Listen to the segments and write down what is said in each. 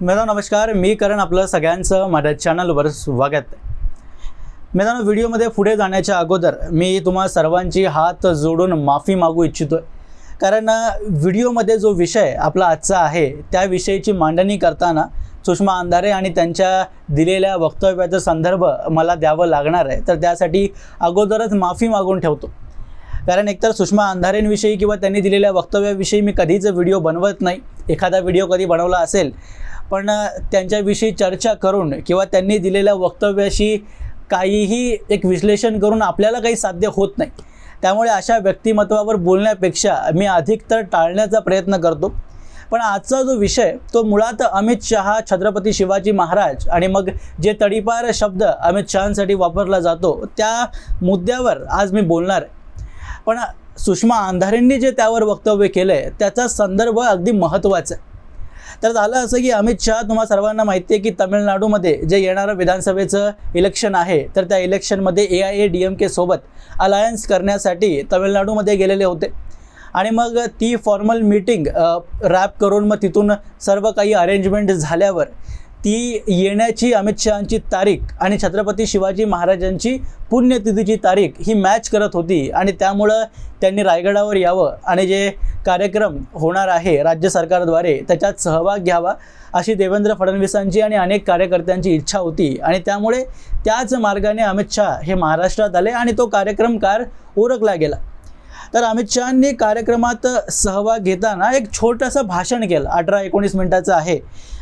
मित्रांनो नमस्कार. मी करण आपलं सगळ्यांचं माझ्या चॅनलवर स्वागत. आहे मित्रांनो व्हिडिओमध्ये पुढे जाण्याच्या अगोदर मी तुम्हा सर्वांची हात जोडून माफी मागू इच्छितो आहे कारण व्हिडिओमध्ये जो विषय आपला आजचा आहे त्या विषयीची मांडणी करताना सुषमा अंधारे आणि त्यांच्या दिलेल्या वक्तव्याचा संदर्भ मला द्यावं लागणार आहे. तर त्यासाठी अगोदरच माफी मागून ठेवतो. कारण एकतर सुषमा अंधारेंविषयी किंवा त्यांनी दिलेल्या वक्तव्याविषयी मी कधीच व्हिडिओ बनवत नाही. एखादा व्हिडिओ कधी बनवला असेल पण त्यांच्याविषयी चर्चा करून किंवा त्यांनी दिलेल्या वक्तव्याशी काहीही एक विश्लेषण करून आपल्याला काही साध्य होत नाही. त्यामुळे अशा व्यक्तिमत्वावर बोलण्यापेक्षा मी अधिक तर टाळण्याचा प्रयत्न करतो. पण आजचा जो विषय तो मुळात अमित शहा छत्रपती शिवाजी महाराज आणि मग जे तडीपार शब्द अमित शहांसाठी वापरला जातो त्या मुद्द्यावर आज मी बोलणार आहे. पण सुषमा अंधारेंनी जे त्यावर वक्तव्य केलं आहे त्याचा संदर्भ अगदी महत्त्वाचा आहे. तर झालं असं की अमित शहा तुम्हाला सर्वांना माहिती आहे की तमिळनाडूमध्ये जे येणारं विधानसभेचं इलेक्शन आहे तर त्या इलेक्शनमध्ये A I A D M K सोबत अलायन्स करण्यासाठी तमिळनाडूमध्ये गेलेले होते. आणि मग ती फॉर्मल मीटिंग रॅप करून मग तिथून सर्व काही अरेंजमेंट झाल्यावर ती येण्याची अमित शहांची तारीख आणि छत्रपती शिवाजी महाराजांची पुण्यतिथीची तारीख ही मॅच करत होती आणि त्यामुळं त्यांनी रायगडावर यावं आणि जे कार्यक्रम होणार आहे राज्य सरकारद्वारे त्याच्यात सहभाग घ्यावा अशी देवेंद्र फडणवीसांची आणि अनेक कार्यकर्त्यांची इच्छा होती. आणि त्यामुळे त्याच मार्गाने अमित शहा हे महाराष्ट्रात आले आणि तो कार्यक्रम कार ओळखला गेला. तर अमित शहांनी कार्यक्रमात सहभाग घेताना एक छोटंसं भाषण केलं. अठरा एकोणीस मिनटाचं आहे.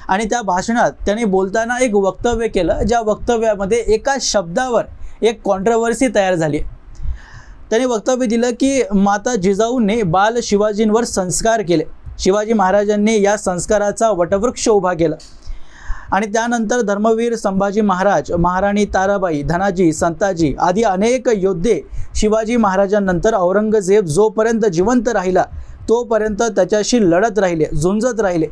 आणि त्या भाषणात त्यांनी बोलताना एक वक्तव्य केलं ज्या वक्तव्यामध्ये एका शब्दावर एक कॉन्ट्रवर्सी तयार झाली. त्यांनी वक्तव्य दिलं की माता जिजाऊंनी बाल शिवाजींवर संस्कार केले. शिवाजी महाराजांनी या संस्काराचा वटवृक्ष उभा केला. आणि त्यानंतर धर्मवीर संभाजी महाराज महाराणी ताराबाई धनाजी संताजी आदी अनेक योद्धे शिवाजी महाराजांनंतर औरंगजेब जोपर्यंत जिवंत राहिला तोपर्यंत त्याच्याशी लढत राहिले झुंजत राहिले.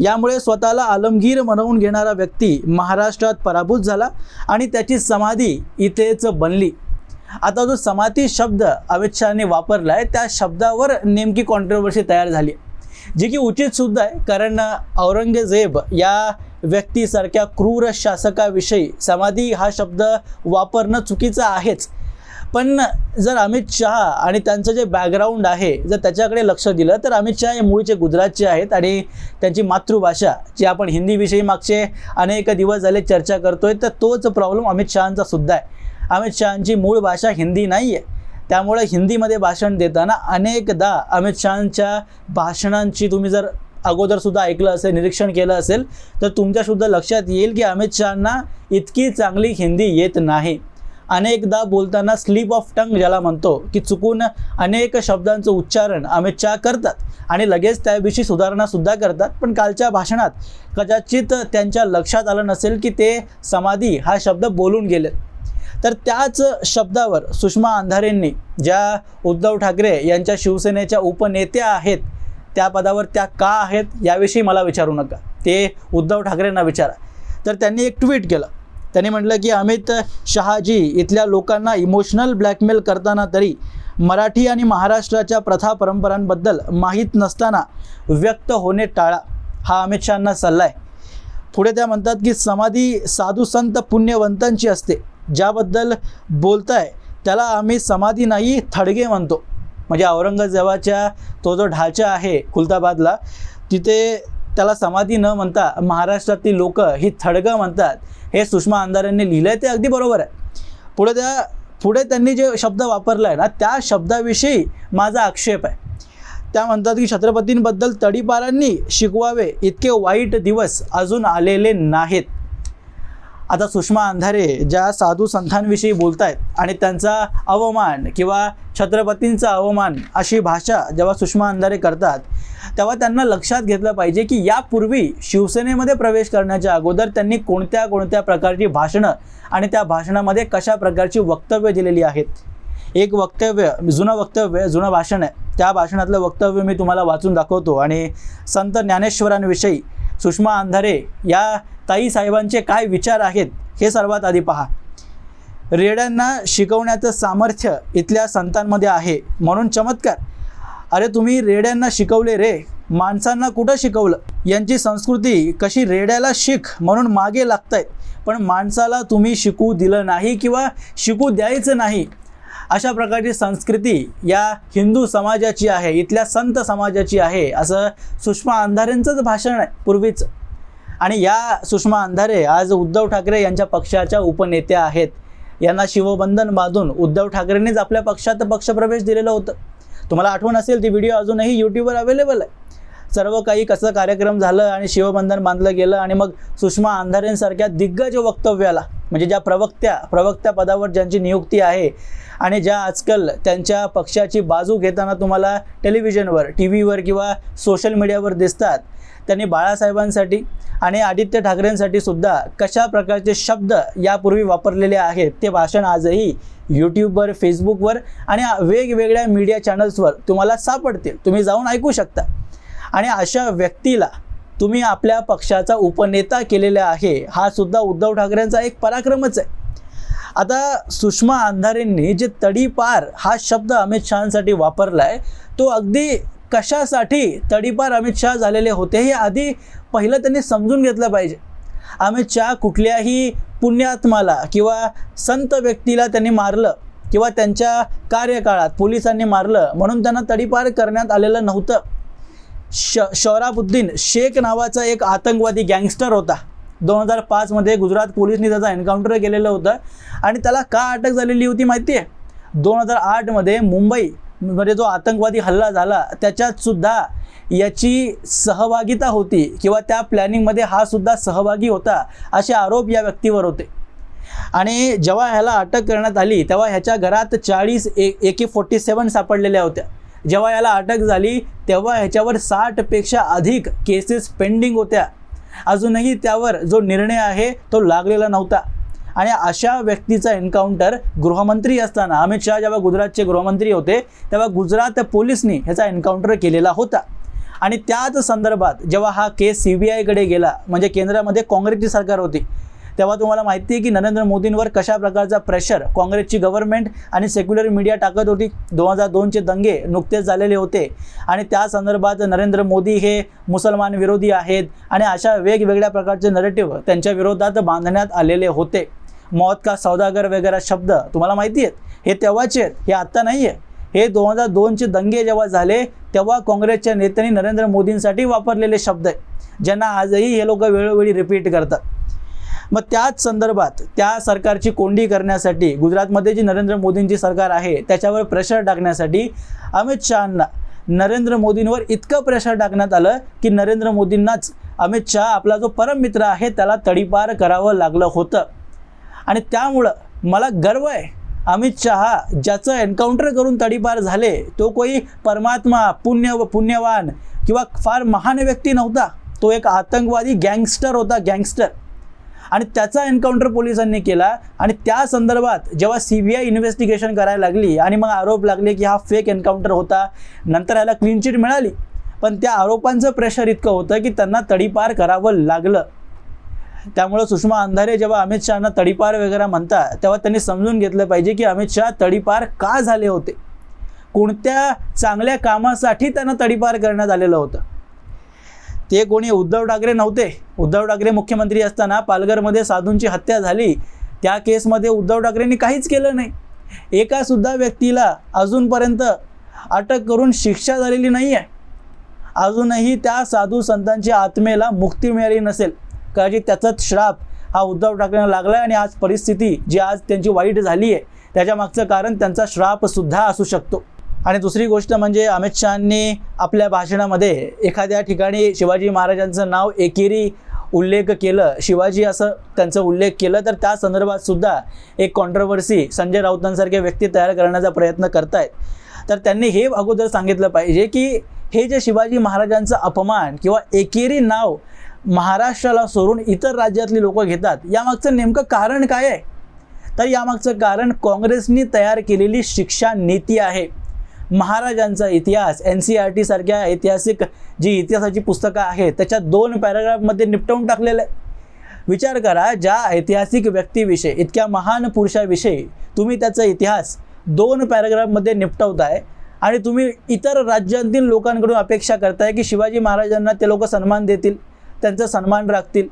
यामुळे स्वतःला आलमगीर म्हणवून घेणारा व्यक्ती महाराष्ट्रात पराभूत झाला आणि त्याची समाधी इथेच बनली. आता जो समाधी शब्द अमित शहाने वापरला आहे त्या शब्दावर नेमकी कॉन्ट्रोवर्सी तयार झाली. जी की उचितसुद्धा आहे कारण औरंगजेब या व्यक्तीसारख्या क्रूर शासकाविषयी समाधी हा शब्द वापरणं चुकीचं आहेच. पण जर अमित शहा आणि त्यांचं जे बॅकग्राऊंड आहे जर त्याच्याकडे लक्ष दिलं तर अमित शहा हे मूळचे गुजरातचे आहेत आणि त्यांची मातृभाषा जी आपण हिंदीविषयी मागचे अनेक दिवस झाले चर्चा करतोय तर तोच प्रॉब्लेम अमित शहांचा सुद्धा आहे. अमित शहांची मूळ भाषा हिंदी नाही आहे त्यामुळे हिंदीमध्ये भाषण देताना अनेकदा अमित शहांच्या भाषणांची तुम्ही जर अगोदरसुद्धा ऐकलं असेल निरीक्षण केलं असेल तर तुमच्यासुद्धा लक्षात येईल की अमित शहांना इतकी चांगली हिंदी येत नाही. अनेकदा बोलताना स्लीप ऑफ टंग ज्याला म्हणतो की चुकून अनेक शब्दांचं उच्चारण अमित शहा करतात आणि लगेच त्याविषयी सुधारणासुद्धा करतात. पण कालच्या भाषणात कदाचित त्यांच्या लक्षात आलं नसेल की ते समाधी हा शब्द बोलून गेलेत. तर त्याच शब्दावर सुषमा अंधारेंनी ज्या उद्धव ठाकरे यांच्या शिवसेनेच्या उपनेत्या आहेत त्या पदावर त्या का आहेत याविषयी मला विचारू नका. ते उद्धव ठाकरेंना विचारा. तर त्यांनी एक ट्विट केलं. त्यांनी म्हटलं की अमित शहाजी इथल्या लोकांना इमोशनल ब्लॅकमेल करताना तरी मराठी आणि महाराष्ट्राच्या प्रथा परंपरांबद्दल माहीत नसताना व्यक्त होणे टाळा हा अमित शहांना सल्ला आहे. पुढे त्या म्हणतात की समाधी साधू संत पुण्यवंतांची असते. ज्याबद्दल बोलताय त्याला आम्ही समाधी नाही थडगे म्हणतो. म्हणजे औरंगजेबाच्या तो जो ढाचा आहे खुलताबादला तिथे त्याला समाधी न म्हणता महाराष्ट्रातली लोक ही थडगं म्हणतात. हे सुषमा अंधारेंनी लिहिलं आहे ते अगदी बरोबर आहे. पुढे त्या पुढे त्यांनी जे शब्द वापरला आहे ना त्या शब्दाविषयी माझा आक्षेप आहे. त्या म्हणतात की छत्रपतींबद्दल तडीपारांनी शिकवावे इतके वाईट दिवस अजून आलेले नाहीत. आता सुषमा अंधारे ज्या साधू संतांविषयी बोलत आहेत आणि त्यांचा अवमान किंवा छत्रपतींचा अवमान अशी भाषा जेव्हा सुषमा अंधारे करतात तेव्हा त्यांना लक्षात घेतलं पाहिजे की यापूर्वी शिवसेनेमध्ये प्रवेश करण्याच्या अगोदर त्यांनी कोणत्या कोणत्या प्रकारची भाषणं आणि त्या भाषणामध्ये कशा प्रकारची वक्तव्य दिलेली आहेत? एक वक्तव्य जुनं वक्तव्य जुनं भाषण आहे. त्या भाषणातलं वक्तव्य मी तुम्हाला वाचून दाखवतो आणि संत ज्ञानेश्वरांविषयी सुषमा अंधारे या ताई साहेबांचे काय विचार आहेत हे सर्वात आधी पहा. रेड्यांना शिकवण्याचं सामर्थ्य इथल्या संतांमध्ये आहे म्हणून चमत्कार. अरे तुम्ही रेड्यांना शिकवले रे. माणसांना कुठं शिकवलं? यांची संस्कृती कशी रेड्याला शिक म्हणून मागे लागतायत पण माणसाला तुम्ही शिकू दिलं नाही किंवा शिकू द्यायचं नाही. अशा प्रकारची संस्कृती या हिंदू समाजाची आहे इथल्या संत समाजाची आहे असं सुषमा अंधारेंचंच भाषण आहे. पूर्वीचं आणि या सुषमा अंधारे आज उद्धव ठाकरे यांच्या पक्षाच्या उपनेत्या आहेत. यांना शिवबंधन बांधून उद्धव ठाकरेंनीच आपल्या पक्षात पक्षप्रवेश दिलेलं होतं. तुम्हाला आठवण असेल ती व्हिडिओ अजूनही यूट्यूबवर अवेलेबल आहे. सर्व काही कसं कार्यक्रम झालं आणि शिवबंधन बांधलं गेलं आणि मग सुषमा अंधारेंसारख्या दिग्गज वक्तव्याला म्हणजे ज्या प्रवक्त्या प्रवक्त्या पदावर ज्यांची नियुक्ती आहे आणि ज्या आजकाल त्यांच्या पक्षाची बाजू घेताना तुम्हाला टेलिव्हिजनवर टी व्हीवर किंवा सोशल मीडियावर दिसतात त्यांनी बाळासाहेबांसाठी आणि आदित्य ठाकरेंसाठी सुद्धा कशा प्रकारचे शब्द यापूर्वी वापरलेले आहेत ते भाषण आजही यूट्यूबवर फेसबुकवर आणि वेगवेगळ्या मीडिया चॅनल्सवर तुम्हाला सापडतील. तुम्ही जाऊन ऐकू शकता. आणि अशा व्यक्तीला तुम्ही आपल्या पक्षाचा उपनेता केलेला आहे हा सुद्धा उद्धव ठाकरेंचा एक पराक्रमच आहे. आता सुषमा अंधारेंनी जे तडीपार हा शब्द अमित शहासाठी वापरला आहे तो अगदी कशासाठी तडीपार अमित शहा झालेले होते हे आधी पहिलं त्यांनी समजून घेतलं पाहिजे. अमित शहा कुठल्याही पुण्यात्माला किंवा संत व्यक्तीला त्यांनी मारलं किंवा त्यांच्या कार्यकाळात पोलिसांनी मारलं म्हणून त्यांना तडीपार करण्यात आलेलं नव्हतं. श शौराबुद्दीन शेख नावाचा एक आतंकवादी गँगस्टर होता. दोन हजार पाचमध्ये गुजरात पोलिसनी त्याचा एन्काउंटर केलेलं होतं आणि त्याला का अटक झालेली होती माहिती आहे दोन हजार आठमध्ये मुंबई म्हणजे जो आतंकवादी हल्ला झाला त्याच्यात सुद्धा याची सहभागिता होती किंवा त्या प्लॅनिंगमध्ये हा सुद्धा सहभागी होता असे आरोप या व्यक्तीवर होते. आणि जेव्हा ह्याला अटक करण्यात आली तेव्हा ह्याच्या घरात चाळीस ए ए के फोर्टी सेवन सापडलेल्या होत्या. जेव्हा याला अटक झाली तेव्हा ह्याच्यावर साठपेक्षा अधिक केसेस पेंडिंग होत्या. अजूनही त्यावर जो निर्णय आहे तो लागलेला नव्हता. आणि अशा व्यक्तीचा एन्काउंटर गृहमंत्री असताना अमित शहा जेव्हा गुजरातचे गृहमंत्री होते तेव्हा गुजरात पोलिसनी ह्याचा एन्काउंटर केलेला होता. आणि त्याच संदर्भात जेव्हा हा केस सी बी आयकडे गेला म्हणजे केंद्रामध्ये काँग्रेसची सरकार होती तेव्हा तुम्हाला माहिती आहे की नरेंद्र मोदींवर कशा प्रकारचा प्रेशर काँग्रेसची गव्हर्नमेंट आणि सेक्युलर मीडिया टाकत होती. दोन हजार दोनचे दंगे नुकतेच झालेले होते. आणि त्या संदर्भात नरेंद्र मोदी हे मुसलमान विरोधी आहेत आणि अशा वेगवेगळ्या प्रकारचे नरेटिव्ह त्यांच्या विरोधात बांधण्यात आलेले होते. मौत का सौदागर वगैरे शब्द तुम्हाला माहिती आहेत? हे तेव्हाचे आहेत हे आत्ता नाही आहे. हे दोन हजार दोनचे दंगे जेव्हा झाले तेव्हा काँग्रेसच्या नेत्यांनी नरेंद्र मोदींसाठी वापरलेले शब्द आहे ज्यांना आजही हे लोक वेळोवेळी रिपीट करतात. मग त्याच संदर्भात त्या सरकारची कोंडी करण्यासाठी गुजरातमध्ये जी नरेंद्र मोदींची सरकार आहे त्याच्यावर प्रेशर टाकण्यासाठी अमित शहांना नरेंद्र मोदींवर इतकं प्रेशर टाकण्यात आलं की नरेंद्र मोदींनाच अमित शहा आपला जो परममित्र आहे त्याला तडीपार करावं लागलं होतं. आणि त्यामुळं मला गर्व आहे. अमित शहा ज्याचं एन्काउंटर करून तडीपार झाले तो कोई परमात्मा पुण्य पुण्यवान किंवा फार महान व्यक्ती नव्हता. तो एक आतंकवादी गँगस्टर होता गँगस्टर आणि त्याचा एन्काउंटर पोलिसांनी केला आणि त्या संदर्भात जेव्हा सी बी आय इन्व्हेस्टिगेशन करायला लागली आणि मग आरोप लागले की हा फेक एन्काउंटर होता नंतर याला क्लीन चिट मिळाली. पण त्या आरोपांचं प्रेशर इतकं होतं की त्यांना तडीपार करावं लागलं. त्यामुळं सुषमा अंधारे जेव्हा अमित शहाना तडीपार वगैरे म्हणतात तेव्हा त्यांनी समजून घेतलं पाहिजे की अमित शहा तडीपार का झाले होते? कोणत्या चांगल्या कामासाठी त्यांना तडीपार करण्यात आलेलं होतं? ते कोणी उद्धव ठाकरे नव्हते. उद्धव ठाकरे मुख्यमंत्री असताना पालघरमध्ये साधूंची हत्या झाली. त्या केसमध्ये उद्धव ठाकरेंनी काहीच केलं नाही. एका सुद्धा व्यक्तीला अजूनपर्यंत अटक करून शिक्षा झालेली नाही आहे अजूनही त्या साधू संतांच्या आत्मेला मुक्ती मिळाली नसेल. कदाचित त्याचाच श्राप हा उद्धव ठाकरेंना लागला आहे आणि आज परिस्थिती जी आज त्यांची वाईट झाली आहे त्याच्या मागचं कारण त्यांचा श्रापसुद्धा असू शकतो. आणि दुसरी गोष्ट म्हणजे अमित शहानी आपल्या भाषणामध्ये एखाद्या ठिकाणी शिवाजी महाराजांचं नाव एकेरी उल्लेख केलं शिवाजी असं त्यांचा उल्लेख केलं तर त्या संदर्भात सुद्धा एक कॉन्ट्रवर्सी संजय राऊतांसारखे व्यक्ती तयार करण्याचा प्रयत्न करतायत. तर त्यांनी हे अगोदर सांगितलं पाहिजे की हे जे शिवाजी महाराजांचं अपमान किंवा एकेरी नाव महाराष्ट्राला सोडून इतर राज्यातली लोक घेतात. यामागचं नेमकं कारण काय आहे? तर यामागचं कारण काँग्रेसनी तयार केलेली शिक्षा नीती आहे. महाराजांचा इतिहास एन सी आर टी सारख्या ऐतिहासिक जी इतिहासाची पुस्तकं आहेत त्याच्या दोन पॅराग्राफमध्ये निपटवून टाकलेलं आहे. विचार करा ज्या ऐतिहासिक व्यक्तीविषयी इतक्या महान पुरुषाविषयी तुम्ही त्याचा इतिहास दोन पॅराग्राफमध्ये निपटवताय आणि तुम्ही इतर राज्यांतील लोकांकडून अपेक्षा करताय की शिवाजी महाराजांना ते लोक सन्मान देतील. त्यांचा सन्मान राखतील.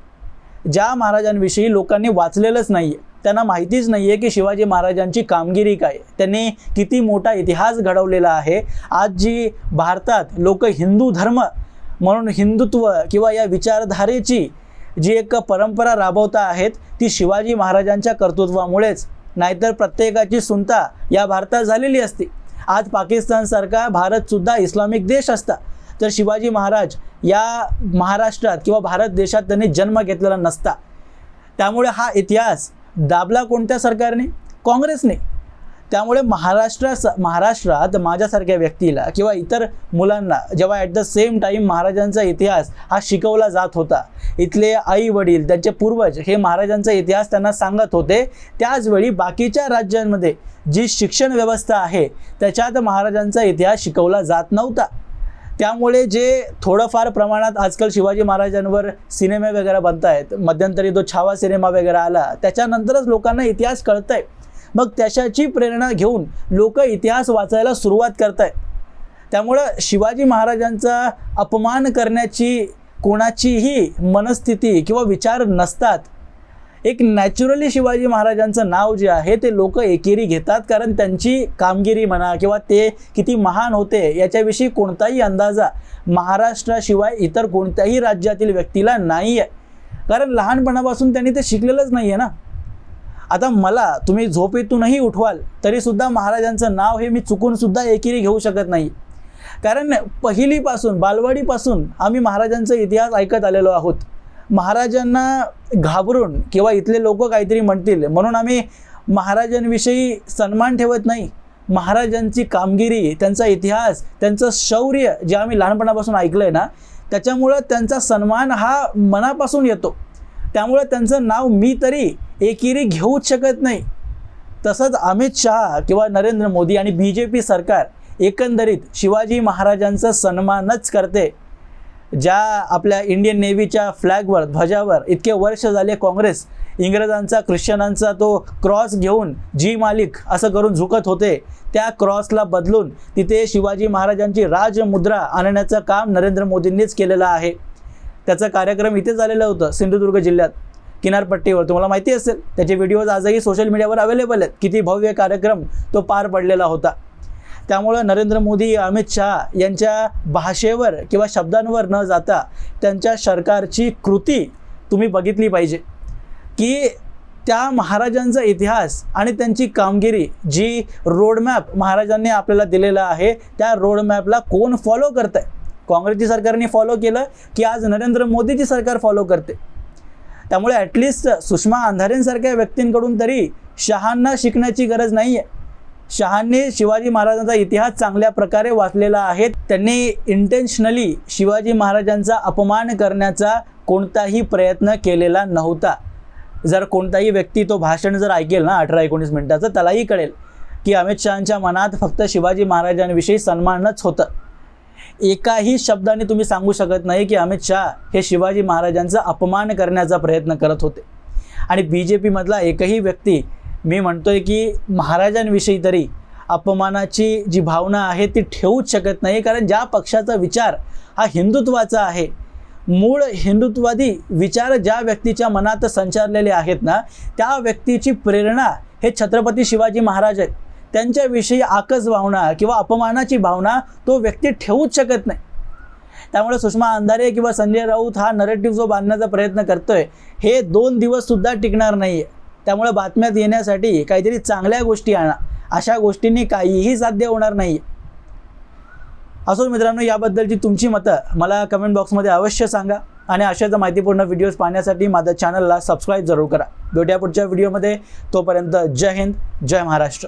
ज्या महाराजांविषयी लोकांनी वाचलेलंच नाही आहे त्यांना माहितीच नाही आहे की शिवाजी महाराजांची कामगिरी काय त्यांनी किती मोठा इतिहास घडवलेला आहे. आज जी भारतात लोक हिंदू धर्म म्हणून हिंदुत्व किंवा या विचारधारेची जी एक परंपरा राबवता आहेत ती शिवाजी महाराजांच्या कर्तृत्वामुळेच. नाहीतर प्रत्येकाची सुनता या भारतात झालेली असती. आज पाकिस्तानसारखा भारतसुद्धा इस्लामिक देश असता. तर शिवाजी महाराज या महाराष्ट्रात किंवा भारत देशात त्यांनी जन्म घेतलेला नसता. त्यामुळे हा इतिहास दाबला कोणत्या सरकारने? काँग्रेसने. त्यामुळे महाराष्ट्रा महाराष्ट्रात माझ्यासारख्या व्यक्तीला किंवा इतर मुलांना जेव्हा ॲट द सेम टाईम महाराजांचा इतिहास हा शिकवला जात होता इथले आई वडील त्यांचे पूर्वज हे महाराजांचा इतिहास त्यांना सांगत होते त्याचवेळी बाकीच्या राज्यांमध्ये जी शिक्षण व्यवस्था आहे त्याच्यात महाराजांचा इतिहास शिकवला जात नव्हता. त्यामुळे जे थोडंफार प्रमाणात आजकाल शिवाजी महाराजांवर सिनेमे वगैरे बनत आहेत मध्यंतरी तो छावा सिनेमा वगैरे आला त्याच्यानंतरच लोकांना इतिहास कळत आहे मग त्याच्याची प्रेरणा घेऊन लोक इतिहास वाचायला सुरुवात करत आहेत त्यामुळं शिवाजी महाराजांचा अपमान करण्याची कोणाचीही मनस्थिती किंवा विचार नसतात. एक नॅचरली शिवाजी महाराजांचं नाव जे आहे ते लोक एकेरी घेतात. कारण त्यांची कामगिरी म्हणा किंवा ते किती महान होते याच्याविषयी कोणताही अंदाजा महाराष्ट्राशिवाय इतर कोणत्याही राज्यातील व्यक्तीला नाही आहे कारण लहानपणापासून त्यांनी ते शिकलेलंच नाही आहे ना. आता मला तुम्ही झोपेतूनही उठवाल तरीसुद्धा महाराजांचं नाव हे मी चुकूनसुद्धा एकेरी घेऊ शकत नाही. कारण पहिलीपासून बालवाडीपासून आम्ही महाराजांचा इतिहास ऐकत आलेलो आहोत. महाराजांना घाबरून किंवा इथले लोक काहीतरी म्हणतील म्हणून आम्ही महाराजांविषयी सन्मान ठेवत नाही. महाराजांची कामगिरी त्यांचा इतिहास त्यांचं शौर्य जे आम्ही लहानपणापासून ऐकलं आहे ना त्याच्यामुळं त्यांचा सन्मान हा मनापासून येतो. त्यामुळे त्यांचं नाव मी तरी एकेरी घेऊच शकत नाही. तसंच अमित शहा किंवा नरेंद्र मोदी आणि बी जे पी सरकार एकंदरीत शिवाजी महाराजांचा सन्मानच करते. ज्या आपल्या इंडियन नेव्हीच्या फ्लॅगवर ध्वजावर इतके वर्ष झाले काँग्रेस इंग्रजांचा ख्रिश्चनांचा तो क्रॉस घेऊन जी मालिक असं करून झुकत होते त्या क्रॉसला बदलून तिथे शिवाजी महाराजांची राजमुद्रा आणण्याचं काम नरेंद्र मोदींनीच केलेलं आहे. त्याचा कार्यक्रम इथे झालेलं होतं सिंधुदुर्ग जिल्ह्यात किनारपट्टीवर. तुम्हाला माहिती असेल त्याचे व्हिडिओज आजही सोशल मीडियावर अवेलेबल आहेत. किती भव्य कार्यक्रम तो पार पडलेला होता. त्यामुळं नरेंद्र मोदी अमित शहा यांच्या भाषेवर किंवा शब्दांवर न जाता त्यांच्या सरकारची कृती तुम्ही बघितली पाहिजे. की त्या महाराजांचा इतिहास आणि त्यांची कामगिरी जी रोडमॅप महाराजांनी आपल्याला दिलेला आहे त्या रोडमॅपला कोण फॉलो करत आहे काँग्रेसची सरकारने फॉलो केलं की आज नरेंद्र मोदीची सरकार फॉलो करते. त्यामुळे ॲटलिस्ट सुषमा अंधारेंसारख्या व्यक्तींकडून तरी शहांना शिकण्याची गरज नाही आहे शहांनी शिवाजी महाराजांचा इतिहास चांगल्या प्रकारे वाचलेला आहे. त्यांनी इंटेन्शनली शिवाजी महाराजांचा अपमान करण्याचा कोणताही प्रयत्न केलेला नव्हता. जर कोणताही व्यक्ती तो भाषण जर ऐकेल ना अठरा एकोणीस मिनिटाचं त्यालाही कळेल की अमित शहांच्या मनात फक्त शिवाजी महाराजांविषयी सन्मानच होतं. एकाही शब्दाने तुम्ही सांगू शकत नाही की अमित शहा हे शिवाजी महाराजांचा अपमान करण्याचा प्रयत्न करत होते. आणि बी जे पीमधला एकही व्यक्ती मी म्हणतोय की महाराजांविषयी तरी अपमानाची जी भावना आहे ती ठेवूच शकत नाही कारण ज्या पक्षाचा विचार हा हिंदुत्वाचा आहे मूळ हिंदुत्वादी विचार ज्या व्यक्तीच्या मनात संचारलेले आहेत ना त्या व्यक्तीची प्रेरणा हे छत्रपती शिवाजी महाराज आहेत. त्यांच्याविषयी आकस भावना किंवा अपमानाची भावना तो व्यक्ती ठेवूच शकत नाही. त्यामुळे सुषमा अंधारे किंवा संजय राऊत हा नरेटिव्ह जो बांधण्याचा प्रयत्न करतोय हे दोन दिवससुद्धा टिकणार नाही आहे त्यामुळे बातम्यात येण्यासाठी काहीतरी चांगल्या गोष्टी आणा. अशा गोष्टींनी काहीही साध्य होणार नाही. असो मित्रांनो याबद्दलची तुमची मतं मला कमेंट बॉक्समध्ये अवश्य सांगा आणि अशाच माहितीपूर्ण व्हिडिओज पाहण्यासाठी माझ्या चॅनलला सबस्क्राईब जरूर करा. भेटूया पुढच्या व्हिडिओमध्ये तोपर्यंत जय हिंद जय महाराष्ट्र.